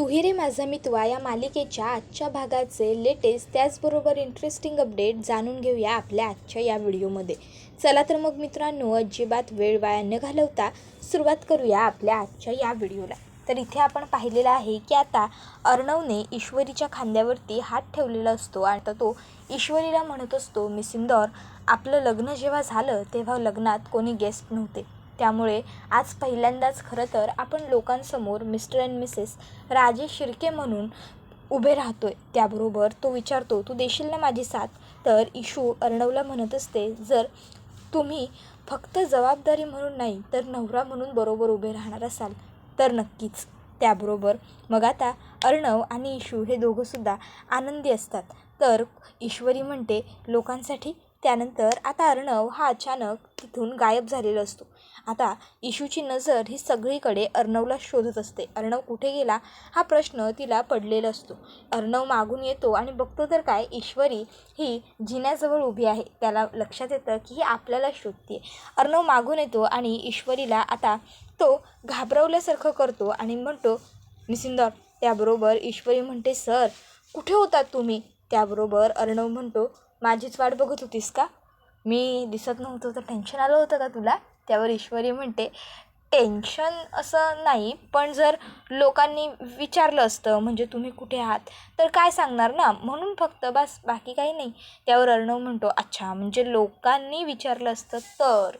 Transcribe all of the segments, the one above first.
तुही रे माझा मितवा या मालिकेच्या आजच्या भागाचे लेटेस्ट त्याचबरोबर इंटरेस्टिंग अपडेट जाणून घेऊया आपल्या आजच्या या व्हिडिओमध्ये. चला तर मग मित्रांनो अजिबात वेळ वाया न घालवता सुरुवात करूया आपल्या आजच्या या व्हिडिओला. तर इथे आपण पाहिलेलं आहे की आता अर्णवने ईश्वरीच्या खांद्यावरती हात ठेवलेला असतो आणि आता तो ईश्वरीला म्हणत असतो मिस आपलं लग्न जेव्हा झालं तेव्हा लग्नात कोणी गेस्ट नव्हते. त्यामुळे आज पहिल्यांदाच खरं तर आपण लोकांसमोर Mr and Mrs Rajesh Shirke म्हणून उभे राहतो आहे त्याबरोबर तो विचारतो तू देशील ना माझी साथ? तर इशू अर्णवला म्हणत असते जर तुम्ही फक्त जबाबदारी म्हणून नाही तर नवरा म्हणून बरोबर उभे राहणार असाल तर नक्कीच. त्याबरोबर मग आता अर्णव आणि इशू हे दोघंसुद्धा आनंदी असतात. तर ईश्वरी म्हणते लोकांसाठी त्यानंतर आता अर्णव हा अचानक तिथून गायब झालेला असतो. आता इशूची नजर ही सगळीकडे अर्णवला शोधत असते. अर्णव कुठे गेला हा प्रश्न तिला पडलेला असतो. अर्णव मागून येतो आणि बघतो तर काय ईश्वरी ही जिन्याजवळ उभी आहे. त्याला लक्षात येतं की ही आपल्याला शोधते अर्णव मागून येतो आणि ईश्वरीला आता तो घाबरवल्यासारखं करतो आणि म्हणतो निसिंदर त्याबरोबर ईश्वरी म्हणते सर कुठे होतात तुम्ही? त्याबरोबर अर्णव म्हणतो माझीच वाट बघत होतीस का? मी दिसत नव्हतं तर टेन्शन आलं होतं का तुला? त्यावर ईश्वरी म्हणते टेन्शन असं नाही पण जर लोकांनी विचारलं असतं म्हणजे तुम्ही कुठे आहात तर काय सांगणार ना? म्हणून फक्त बस बाकी काही नाही. त्यावर अर्णव म्हणतो अच्छा म्हणजे लोकांनी विचारलं असतं तर?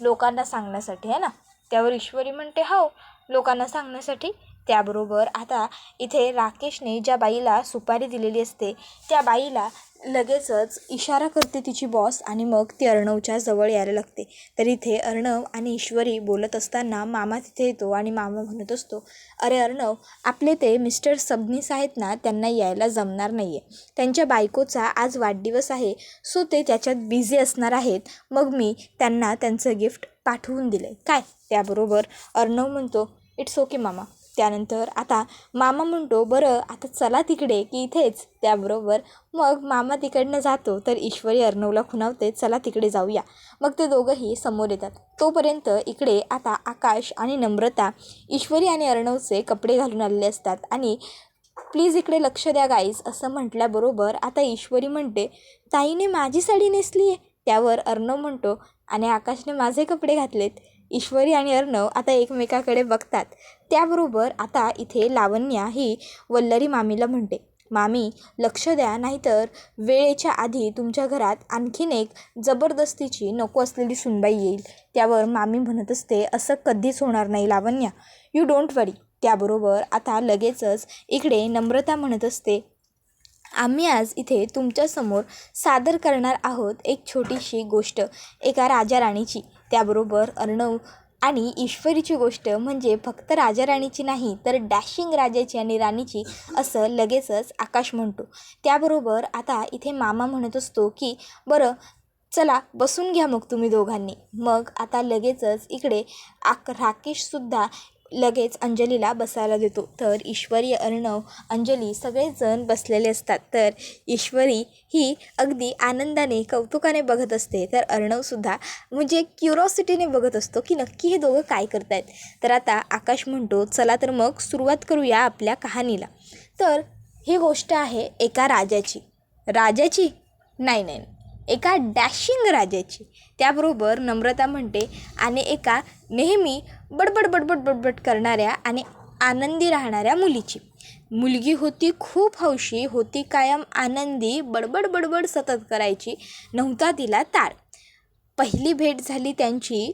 लोकांना सांगण्यासाठी आहे ना? त्यावर ईश्वरी म्हणते हो लोकांना सांगण्यासाठी. त्याबरोबर आता इथे राकेशने ज्या बाईला सुपारी दिलेली असते त्या बाईला लगेचच इशारा करते तिची बॉस आणि मग ती अर्णवच्या जवळ यायला लागते. तर इथे अर्णव आणि ईश्वरी बोलत असताना मामा तिथे येतो आणि मामा म्हणत असतो अरे अर्णव आपले ते मिस्टर सबनीस आहेत ना त्यांना यायला जमणार नाही आहे त्यांच्या बायकोचा आज वाढदिवस आहे सो ते त्याच्यात बिझी असणार आहेत. मग मी त्यांना त्यांचं गिफ्ट पाठवून दिलं आहे काय? त्याबरोबर अर्णव म्हणतो इट्स ओके मामा. त्यानंतर आता मामा म्हणतो बरं आता चला तिकडे की इथेच. त्याबरोबर मग मामा तिकडनं जातो तर ईश्वरी अर्णवला खुणावते चला तिकडे जाऊया. मग ते दोघंही समोर येतात. तोपर्यंत इकडे आता आकाश आणि नम्रता ईश्वरी आणि अर्णवचे कपडे घालून आलेले असतात आणि प्लीज इकडे लक्ष द्या गाईज असं म्हटल्याबरोबर आता ईश्वरी म्हणते ताईने माझी साडी नेसली आहे त्यावर अर्णव म्हणतो आणि आकाशने माझे कपडे घातलेत. ईश्वरी आणि अर्णव आता एकमेकाकडे बघतात. त्याबरोबर आता इथे लावण्या ही वल्लरी मामीला म्हणते. मामी लक्ष द्या नाहीतर वेळेच्या आधी तुमच्या घरात आणखीन एक जबरदस्तीची नको असलेली सुनबाई येईल. त्यावर मामी म्हणत असते असं कधीच होणार नाही लावण्या. यू डोंट वरी त्याबरोबर आता लगेचच इकडे नम्रता म्हणत असते. आम्ही आज इथे तुमच्यासमोर सादर करणार आहोत एक छोटीशी गोष्ट एका राजा राणीची त्याबरोबर अर्णव आणि ईश्वरीची गोष्ट म्हणजे फक्त राजाराणीची नाही तर डॅशिंग राजाची आणि राणीची असं लगेचच आकाश म्हणतो. त्याबरोबर आता इथे मामा म्हणत असतो की बरं चला बसून घ्या मग तुम्ही दोघांनी. मग आता लगेचच इकडे आक राकेशसुद्धा लगेच अंजलीला बसायला देतो. तर ईश्वरी अर्णव अंजली सगळेजण बसलेले असतात. तर ईश्वरी ही अगदी आनंदाने कौतुकाने बघत असते. तर अर्णवसुद्धा म्हणजे क्युरॉसिटीने बघत असतो की नक्की हे दोघं काय करतायत. तर आता आकाश म्हणतो चला तर मग सुरुवात करूया आपल्या कहाणीला. तर ही गोष्ट आहे एका राजाची. राजाची? नाही नाही. एका डॅशिंग राजाची. त्याबरोबर नम्रता म्हणते आणि एका नेहमी बडबड बडबड बडबड करणाऱ्या आणि आनंदी राहणाऱ्या मुलीची. मुलगी होती खूप हौशी होती कायम आनंदी बडबड बडबड सतत करायची नव्हता तिला ताळ पहिली भेट झाली त्यांची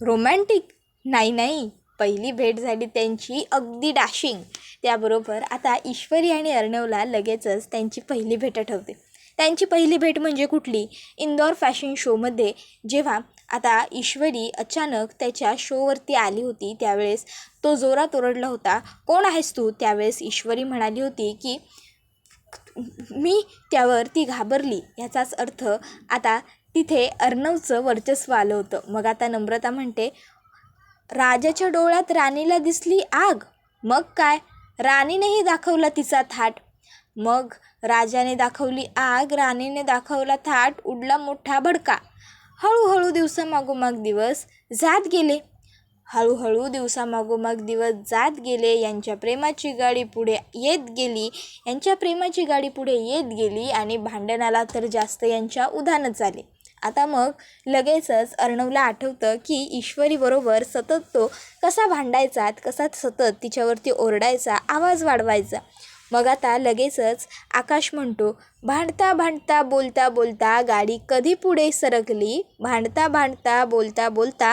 रोमॅन्टिक नाही नाही पहिली भेट झाली त्यांची अगदी डॅशिंग त्याबरोबर आता ईश्वरी आणि अर्णवला लगेचच त्यांची पहिली भेट आठवते. त्यांची पहिली भेट म्हणजे कुठली? इंदोर फॅशन शोमध्ये जेव्हा आता ईश्वरी अचानक त्याच्या शोवरती आली होती त्यावेळेस तो जोरात ओरडला होता. कोण आहेस तू? त्यावेळेस ईश्वरी म्हणाली होती की मी त्यावर ती घाबरली. याचाच अर्थ आता तिथे अर्णवचं वर्चस्व आलं होतं. मग आता नम्रता म्हणते राजाच्या डोळ्यात राणीला दिसली आग. मग काय? राणीनेही दाखवला तिचा थाट. मग राजाने दाखवली आग राणीने दाखवला थाट उडला मोठा भडका. हळूहळू दिवसामागोमाग दिवस जात गेले. हळूहळू दिवसामागोमाग दिवस जात गेले. यांच्या प्रेमाची गाडी पुढे येत गेली. यांच्या प्रेमाची गाडी पुढे येत गेली आणि भांडणाला तर जास्त यांच्या उधाणच आले. आता मग लगेचच अर्णवला आठवतं की ईश्वरीबरोबर सतत तो कसा भांडायचा कसा सतत तिच्यावरती ओरडायचा आवाज वाढवायचा. मग आता लगेचच आकाश म्हणतो भांडता भांडता बोलता बोलता गाडी कधी पुढे सरकली? भांडता भांडता बोलता बोलता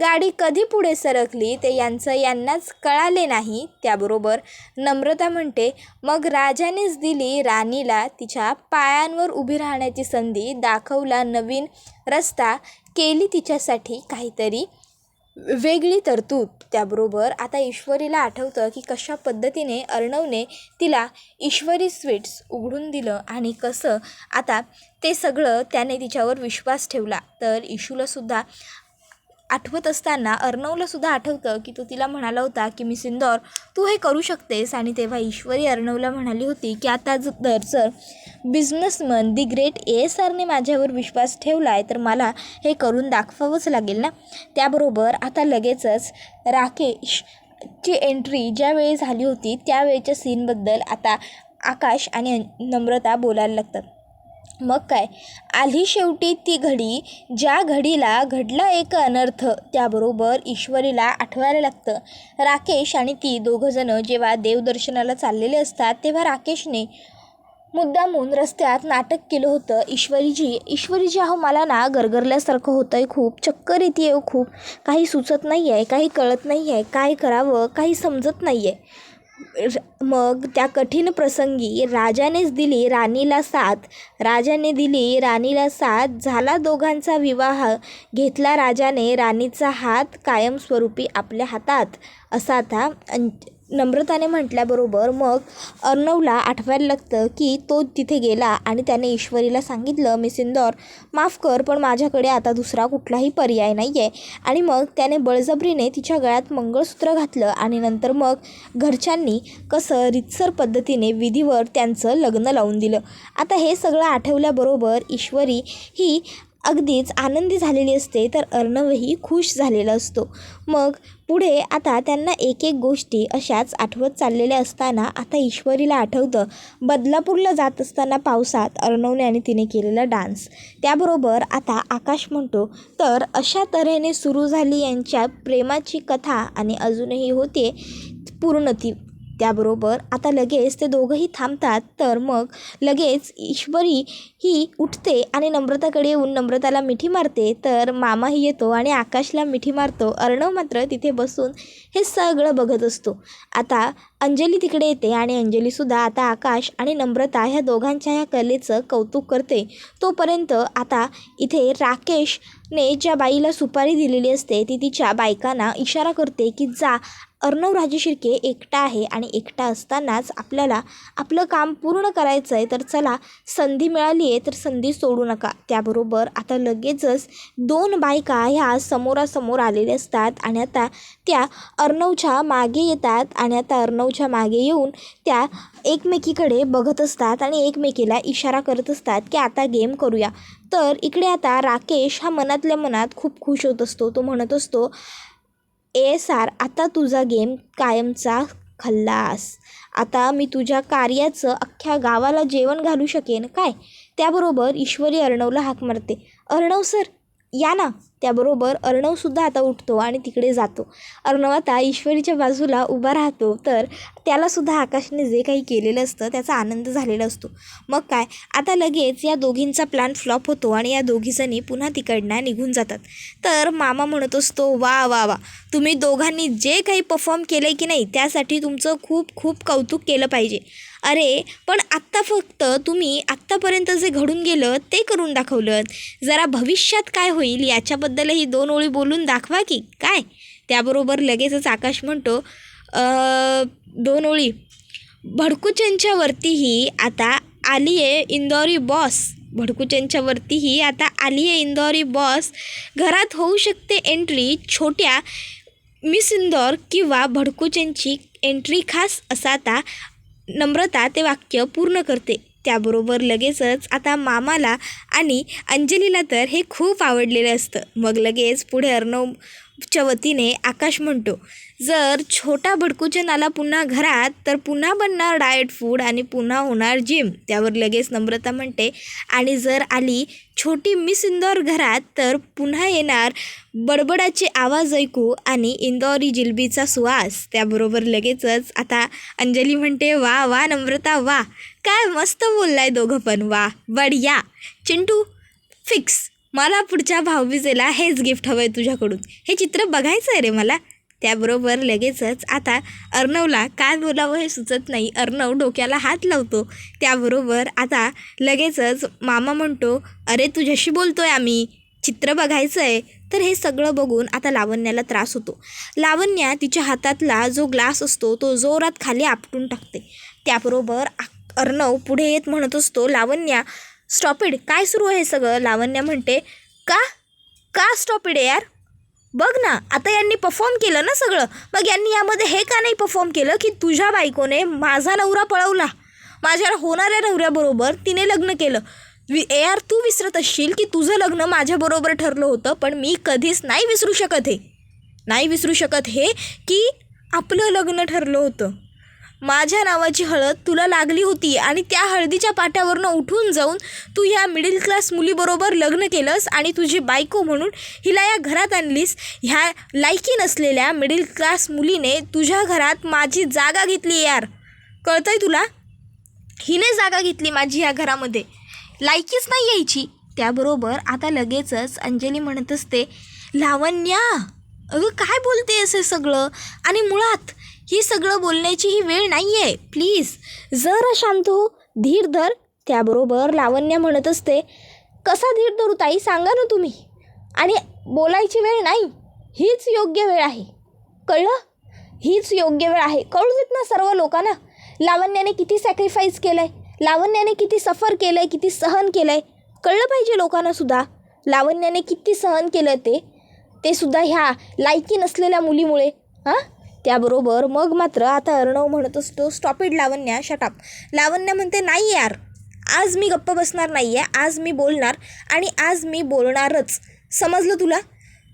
गाडी कधी पुढे सरकली? ते यांचं यांनाच कळाले नाही. त्याबरोबर नम्रता म्हणते मग राजानेच दिली राणीला तिच्या पायांवर उभी राहण्याची संधी दाखवला नवीन रस्ता केली तिच्यासाठी काहीतरी वेगळी तरतूद. त्याबरोबर आता ईश्वरीला आठवतं की कशा पद्धतीने अर्णवने तिला ईश्वरी स्वीट्स उघडून दिलं आणि कसं आता ते सगळं त्याने तिच्यावर विश्वास ठेवला. तर इशूलासुद्धा आठवत असताना अर्णवलासुद्धा आठवतं की तो तिला म्हणाला होता की मी सिंदौर तू हे करू शकतेस. आणि तेव्हा ईश्वरी अर्णवला म्हणाली होती की आता जर sir businessman the great A S आरने माझ्यावर विश्वास ठेवला आहे तर मला हे करून दाखवावंच लागेल ना? त्याबरोबर आता लगेचच राकेशची एंट्री ज्यावेळी झाली होती त्यावेळेच्या सीनबद्दल आता आकाश आणि नम्रता बोलायला लागतात. मग काय? आली शेवटी ती घडी ज्या घडीला घडला एक अनर्थ त्याबरोबर ईश्वरीला आठवायला लागतं. राकेश आणि ती दोघंजणं जेव्हा देवदर्शनाला चाललेले असतात तेव्हा राकेशने मुद्दामून रस्त्यात नाटक केलं होतं. ईश्वरीजी ईश्वरीजी अहो मला ना गरगरल्यासारखं होतं आहे खूप. चक्कर येते आहे खूप. काही सुचत नाही आहे काही कळत नाही आहे काय करावं? काही समजत नाही आहे मग त्या कठीण प्रसंगी राजानेच दिली राणीला साथ. राजाने दिली राणीला साथ. झाला दोघांचा विवाह. घेतला राजाने राणीचा हात कायमस्वरूपी आपल्या हातात. असा आता अं नम्रताने म्हटल्याबरोबर मग अर्णवला आठवायला लागतं की तो तिथे गेला आणि त्याने ईश्वरीला सांगितलं मी सिंदौर माफ कर पण माझ्याकडे आता दुसरा कुठलाही पर्याय नाही आहे आणि मग त्याने बळजबरीने तिच्या गळ्यात मंगळसूत्र घातलं आणि नंतर मग घरच्यांनी कसं रितसर पद्धतीने विधीवर त्यांचं लग्न लावून दिलं. आता हे सगळं आठवल्याबरोबर ईश्वरी ही अगदीच आनंदी झालेली असते तर अर्णवही खुश झालेला असतो. मग पुढे आता त्यांना एक एक गोष्टी अशाच आठवत चाललेल्या असताना आता ईश्वरीला आठवतं. बदलापूरला जात असताना पावसात अर्णवने आणि तिने केलेला डान्स. त्याबरोबर आता आकाश म्हणतो तर अशा तऱ्हेने सुरू झाली यांच्या प्रेमाची कथा आणि अजूनही होते पूर्ण ती त्याबरोबर आता लगेच ते दोघंही थांबतात तर मग लगेच ईश्वरी ही उठते आणि नम्रताकडे येऊन नम्रताला मिठी मारते. तर मामाही येतो आणि आकाशला मिठी मारतो. अर्णव मात्र तिथे बसून हे सगळं बघत असतो. आता अंजली तिकडे येते आणि अंजलीसुद्धा आता आकाश आणि नम्रता ह्या दोघांच्या ह्या कलेचं कौतुक करते. तोपर्यंत आता इथे राकेशने ज्या बाईला सुपारी दिलेली असते ती तिच्या बायकांना इशारा करते की जा अर्णव राजे शिर्के एकटा आहे आणि एकटा असतानाच आपल्याला आपलं काम पूर्ण करायचं आहे तर चला संधी मिळाली आहे तर संधी सोडू नका. त्याबरोबर आता लगेचच दोन बायका ह्या समोरासमोर आलेल्या असतात आणि आता त्या अर्णवच्या मागे येतात आणि आता अर्णवच्या मागे येऊन त्या एकमेकीकडे बघत असतात आणि एकमेकीला इशारा करत असतात की आता गेम करूया. तर इकडे आता राकेश हा मनातल्या मनात खूप खुश होत असतो तो म्हणत असतो ए एस आर आता तुझा गेम कायमचा खल्लास आता मी तुझ्या कार्याचं अख्ख्या गावाला जेवण घालू शकेन काय? त्याबरोबर ईश्वरी अर्णवला हाक मारते. अर्णव सर या ना. त्याबरोबर अर्णवसुद्धा आता उठतो आणि तिकडे जातो. अर्णव आता ईश्वरीच्या बाजूला उभा राहतो. तर त्यालासुद्धा आकाशने जे काही केलेलं असतं त्याचा आनंद झालेला असतो. मग काय? आता लगेच या दोघींचा प्लॅन फ्लॉप होतो आणि या दोघीजणी पुन्हा तिकडनं निघून जातात. तर मामा म्हणत असतो वा वा वा. तुम्ही दोघांनी जे काही परफॉर्म केलं आहे की नाही त्यासाठी तुमचं खूप खूप कौतुक केलं पाहिजे. अरे पण आत्ता फक्त तुम्ही आत्तापर्यंत जे घडून गेलं ते करून दाखवलं. जरा भविष्यात काय होईल याच्याबद्दलही दोन ओळी बोलून दाखवा की काय? त्याबरोबर लगेचच आकाश म्हणतो दोन ओळी. भडकुचनच्यावरतीही आता आली आहे इंदौरी बॉस. भडकूचंच्या वरतीही आता आली आहे इंदौरी बॉस. घरात होऊ शकते एंट्री छोट्या मिस इंदौर किंवा भडकूचंची एंट्री खास असा आता नम्रता ते वाक्य पूर्ण करते. त्याबरोबर लगेचच आता मामाला आणि अंजलीला तर हे खूप आवडलेलं असतं. मग लगेच पुढे अर्णव च्या वतीने आकाश म्हणतो जर छोटा भडकूचे नाला पुन्हा घरात तर पुन्हा बनणार डाएट फूड आणि पुन्हा होणार जिम त्यावर लगेच नम्रता म्हणते. आणि जर आली छोटी मिस इंदौर घरात तर पुन्हा येणार बडबडाचे आवाज ऐकू आणि इंदौरी जिलबीचा सुवास. त्याबरोबर लगेचच आता अंजली म्हणते वा वा नम्रता वा. काय मस्त बोललाय दोघं पण. वा बढिया. चिंटू फिक्स मला पुढच्या भाऊबीजेला हेच गिफ्ट हवं आहे तुझ्याकडून. हे चित्र बघायचं आहे रे मला. त्याबरोबर लगेचच आता अर्णवला काय बोलावं हे सुचत नाही. अर्णव डोक्याला हात लावतो. त्याबरोबर आता लगेचच मामा म्हणतो अरे तुझ्याशी आहे आम्ही. चित्र बघायचं आहे तर हे सगळं बघून आता लावण्याला त्रास होतो. लावण्या तिच्या हातातला जो ग्लास असतो तो जोरात खाली आपटून टाकते. त्याबरोबर आ- अर्णव पुढे येत म्हणत असतो लावण्या स्टॉपिड काय सुरू आहे सगळं? लावण्या म्हणते का? का स्टॉपिड आहे यार? बघ ना आता यांनी परफॉर्म केलं ना सगळं. मग यांनी यामध्ये हे का नाही परफॉर्म केलं की तुझ्या बायकोने माझा नवरा पळवला? माझ्या होणाऱ्या नवऱ्याबरोबर तिने लग्न केलं. वि ए आर तू विसरत असशील की तुझं लग्न माझ्याबरोबर ठरलं होतं पण मी कधीच नाही विसरू शकत हे. नाही विसरू शकत हे की आपलं लग्न ठरलं होतं. माझ्या नावाची हळद तुला लागली होती आणि त्या हळदीच्या पाट्यावरनं उठून जाऊन तू ह्या मिडल क्लास मुलीबरोबर लग्न केलंस आणि तुझी बायको म्हणून हिला या घरात आणलीस. ह्या लायकी नसलेल्या मिडल क्लास मुलीने तुझ्या घरात माझी जागा घेतली यार. कळतंय तुला? हिने जागा घेतली माझी ह्या घरामध्ये. लायकीच नाही यायची. त्याबरोबर आता लगेचच अंजली म्हणत असते लावण्या अगं काय बोलते असं सगळं? आणि मुळात ही सगळं बोलण्याची ही वेळ नाही आहे प्लीज जरा शांत हो धीर धर. त्याबरोबर लावण्य म्हणत असते कसा धीर धरू ताई सांगा ना तुम्ही. आणि बोलायची वेळ नाही हीच योग्य वेळ आहे. कळलं? हीच योग्य वेळ आहे. कळू देत ना सर्व लोकांना लावण्याने किती सॅक्रिफाईस केलं आहे लावण्याने किती सफर केलं आहे किती सहन केलं आहे कळलं पाहिजे लोकांनासुद्धा लावण्याने किती सहन केलं ते. ते सुद्धा ह्या लायकी नसलेल्या मुलीमुळे हां? त्याबरोबर मग मात्र आता अर्णव म्हणत असतो stop it Lavanya shut up Lavanya म्हणते नाही यार आज मी गप्प बसणार नाही आहे आज मी बोलणार आणि आज मी बोलणारच. समजलं तुला?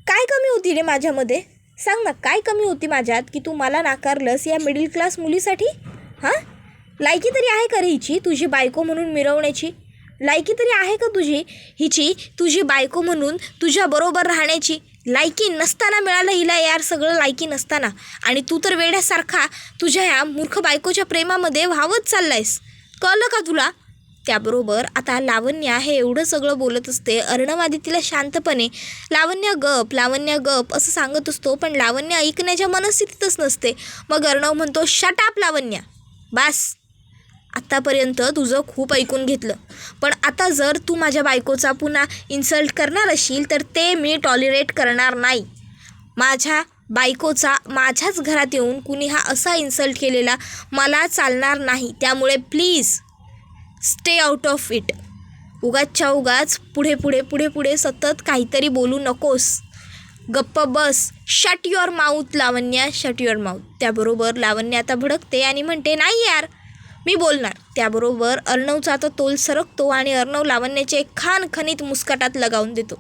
काय कमी होती रे माझ्यामध्ये? सांग ना काय कमी होती माझ्यात की तू मला नाकारलंस या मिडल क्लास मुलीसाठी? हां? लायकी तरी आहे का रे हिची तुझी बायको म्हणून मिरवण्याची? लायकी तरी आहे का तुझी हिची तुझी बायको म्हणून तुझ्याबरोबर राहण्याची? लायकी नसताना मिळालं हिला यार सगळं लायकी नसताना. आणि तू तर वेड्यासारखा तुझ्या या मूर्ख बायकोच्या प्रेमामध्ये व्हावत चाललायस. कळलं का तुला? त्याबरोबर आता लावण्या हे एवढं सगळं बोलत असते. अर्णवादी तिला शांतपणे लावण्य गप लावण्या गप असं सांगत असतो पण लावण्य ऐकण्याच्या मनस्थितीतच नसते. मग अर्णव म्हणतो शटाप लावण्या. बास. आत्तापर्यंत तुझं खूप ऐकून घेतलं. पण आता जर तू माझ्या बायकोचा पुन्हा इन्सल्ट करणार असशील तर ते मी टॉलिरेट करणार नाही. माझ्या बायकोचा माझ्याच घरात येऊन कुणी हा असा इन्सल्ट केलेला मला चालणार नाही. त्यामुळे please stay out of it उगाचच्या उगाच पुढे पुढे पुढे पुढे सतत काहीतरी बोलू नकोस. गप्प बस. Shut your mouth Lavanya. Shut your mouth त्याबरोबर लावण्या आता भडकते आणि म्हणते नाही यार मी बोलणार. त्याबरोबर अर्णवचा आता तोल सरकतो आणि अर्णव लावण्याचे एक खान खनित मुस्काटात लगावून देतो.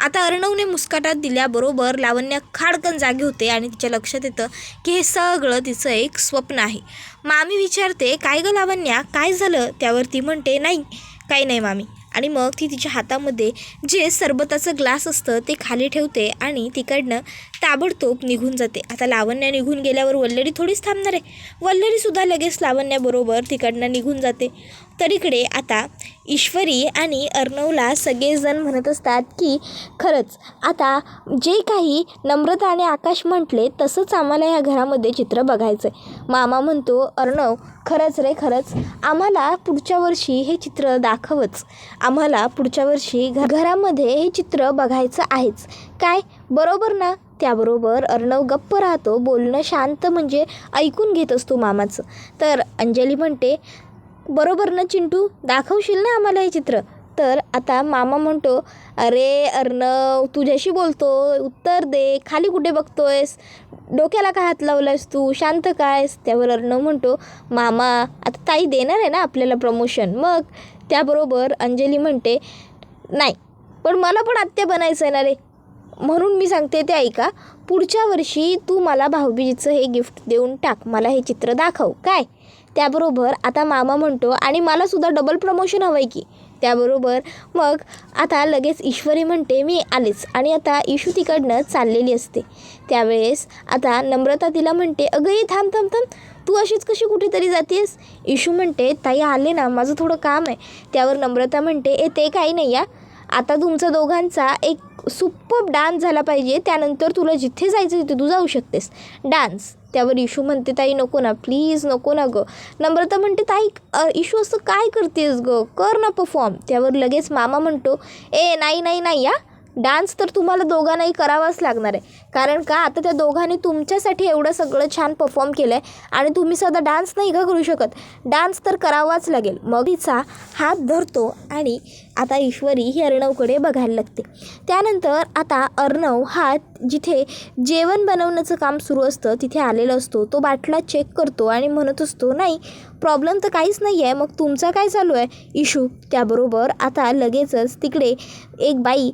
आता अर्णवने मुस्काटात दिल्याबरोबर लावण्य खाडकन जागी होते आणि तिच्या लक्षात येतं की हे सगळं तिचं एक स्वप्न आहे. मामी विचारते काय गं लावण्या? काय झालं? त्यावर ती म्हणते नाही काही नाही मामी. आणि मग ती तिच्या हातामध्ये जे सरबताचं ग्लास असतं ते खाली ठेवते आणि तिकडनं ताबडतोब निघून जाते. आता लावण्या निघून गेल्यावर वल्लरी थोडीच थांबणार आहे. वल्लरीसुद्धा लगेच लावण्याबरोबर तिकडनं निघून जाते. तर इकडे आता ईश्वरी आणि अर्णवला सगळेजण म्हणत असतात की खरंच आता जे काही नम्रता आणि आकाश म्हटले तसंच आम्हाला या घरामध्ये चित्र बघायचं आहे मामा म्हणतो अर्णव खरंच रे खरंच. आम्हाला पुढच्या वर्षी हे चित्र दाखवच. आम्हाला पुढच्या वर्षी घ घरामध्ये हे चित्र बघायचं आहेच. काय? बरोबर ना? त्याबरोबर अर्णव गप्प राहतो बोलणं शांत म्हणजे ऐकून घेत असतो मामाचं. तर अंजली म्हणते बरोबर ना चिंटू? दाखवशील ना आम्हाला हे चित्र? तर आता मामा म्हणतो अरे अर्णव तुझ्याशी बोलतो उत्तर दे खाली कुठे बघतोयस? डोक्याला काय हात लावलायस तू? शांत कायस त्यावर अर्णव म्हणतो मामा आता ताई देणार आहे ना आपल्याला प्रमोशन? मग? त्याबरोबर अंजली म्हणते नाही पण मला पण आत्या बनायचं आहे ना रे. म्हणून मी सांगते ते ऐका. पुढच्या वर्षी तू मला भाऊबीजीचं हे गिफ्ट देऊन टाक. मला हे चित्र दाखव. काय? त्याबरोबर आता मामा म्हणतो आणि मलासुद्धा डबल प्रमोशन हवं आहे की. त्याबरोबर मग आता लगेच ईश्वरी म्हणते मी आलेच. आणि आता इशू तिकडनं चाललेली असते. त्यावेळेस आता नम्रता तिला म्हणते अगं ये थांब थांब थांब. तू अशीच कशी कुठेतरी जातेस? इशू म्हणते ताई आले ना. माझं थोडं काम आहे. त्यावर नम्रता म्हणते ए ते काही नाही या. आता तुमचा दोघांचा एक सुप्पब डान्स झाला पाहिजे. त्यानंतर तुला जिथे जायचं तिथे तू जाऊ शकतेस. डान्स. त्यावर इशू म्हणते ताई नको ना प्लीज नको ना गं. नम्रता म्हणते ताई इशू असं काय करतेस गं? कर ना परफॉर्म त्यावर लगेच मामा म्हणतो ए नाही नाही नाही या. डान्स तर तुम्हाला दोघांनाही करावाच लागणार आहे. कारण का आता त्या दोघांनी तुमच्यासाठी एवढं सगळं छान परफॉर्म केलं आहे आणि तुम्ही सध्या डान्स नाही का करू शकत? डान्स तर करावाच लागेल. मग तिचा हात धरतो आणि आता ईश्वरी ही अर्णवकडे बघायला लागते. त्यानंतर आता अर्णव हा जिथे जेवण बनवण्याचं काम सुरू असतं तिथे आलेला असतो. तो बाटला चेक करतो आणि म्हणत असतो नाही प्रॉब्लेम तर काहीच नाही आहे मग तुमचा काय चालू आहे? इशू त्याबरोबर आता लगेचच तिकडे एक बाई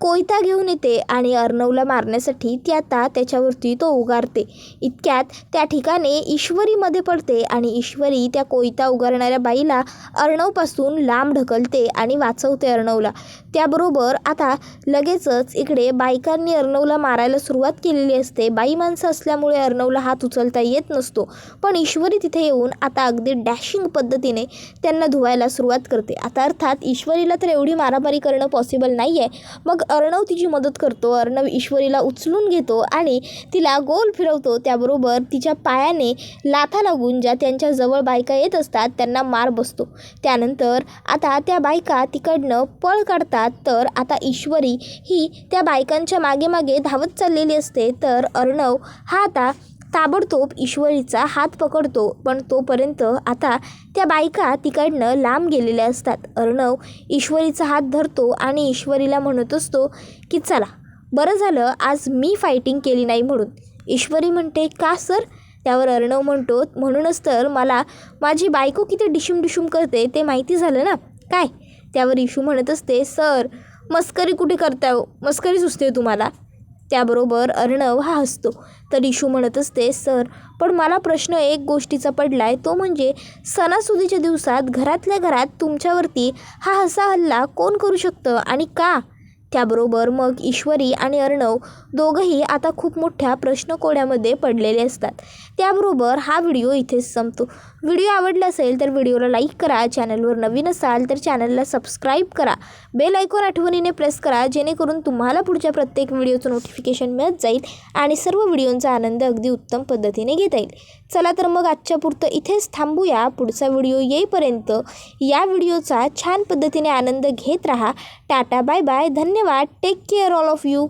कोयता घेऊन येते आणि अर्णवला मारण्यासाठी ती आता त्याच्यावरती तो उगारते. इतक्यात त्या ठिकाणी ईश्वरीमध्ये पडते आणि ईश्वरी त्या कोयता उगारणाऱ्या बाईला अर्णवपासून लांब ढकलते आणि वाचवते अर्णवला. त्याबरोबर आता लगेचच इकडे बायकांनी अर्णवला मारायला सुरुवात केलेली असते. बाई माणसं असल्यामुळे अर्णवला हात उचलता येत नसतो. पण ईश्वरी तिथे येऊन आता अगदी डॅशिंग पद्धतीने त्यांना धुवायला सुरुवात करते. आता अर्थात ईश्वरीला तर एवढी मारामारी करणं पॉसिबल नाही आहे मग अर्णव तिची मदत करतो. अर्णव ईश्वरीला उचलून घेतो आणि तिला गोल फिरवतो. त्याबरोबर तिच्या पायाने लाथा लागून ज्या त्यांच्या जवळ बायका येत असतात त्यांना मार बसतो. त्यानंतर आता त्या बायका तिकडनं पळ काढतात. तर आता ईश्वरी ही त्या बायकांच्या मागे मागे धावत चाललेली असते. तर अर्णव हा आता ताबडतोब ईश्वरीचा हात पकडतो पण तोपर्यंत आता त्या बायका तिकडनं लांब गेलेल्या असतात. अर्णव ईश्वरीचा हात धरतो आणि ईश्वरीला म्हणत असतो की चला बरं झालं आज मी फायटिंग केली नाही म्हणून. ईश्वरी म्हणते का सर? त्यावर अर्णव म्हणतो म्हणूनच तर मला माझी बायको किती डिशुम डिशूम करते ते माहिती झालं ना? काय? त्यावर इशू म्हणत असते सर मस्करी कुठे करताय? मस्करी सुचते तुम्हाला. त्याबरोबर अर्णव हा हसतो. तर इशू म्हणत असते सर पण मला प्रश्न एक गोष्टीचा पडला आहे तो म्हणजे सणासुदीच्या दिवसात घरातल्या घरात तुमच्यावरती हा हसा हल्ला कोण करू शकतं आणि का? त्याबरोबर मग ईश्वरी आणि अर्णव दोघंही आता खूप मोठ्या प्रश्नकोड्यामध्ये पडलेले असतात. त्याबरोबर हा व्हिडिओ इथेच संपतो. व्हिडिओ आवडला असेल तर व्हिडिओला लाईक करा चॅनलवर नवीन असाल तर चॅनलला सबस्क्राईब करा. बेल ऐकून आठवणीने प्रेस करा जेणेकरून तुम्हाला पुढच्या प्रत्येक व्हिडिओचं नोटिफिकेशन मिळत जाईल आणि सर्व व्हिडिओंचा आनंद अगदी उत्तम पद्धतीने घेता येईल. चला तर मग आजच्या पुरतं इथेच थांबूया. पुढचा व्हिडिओ येईपर्यंत या व्हिडिओचा छान पद्धतीने आनंद घेत राहा. Tata bye bye. धन्यवाद. Take care all of you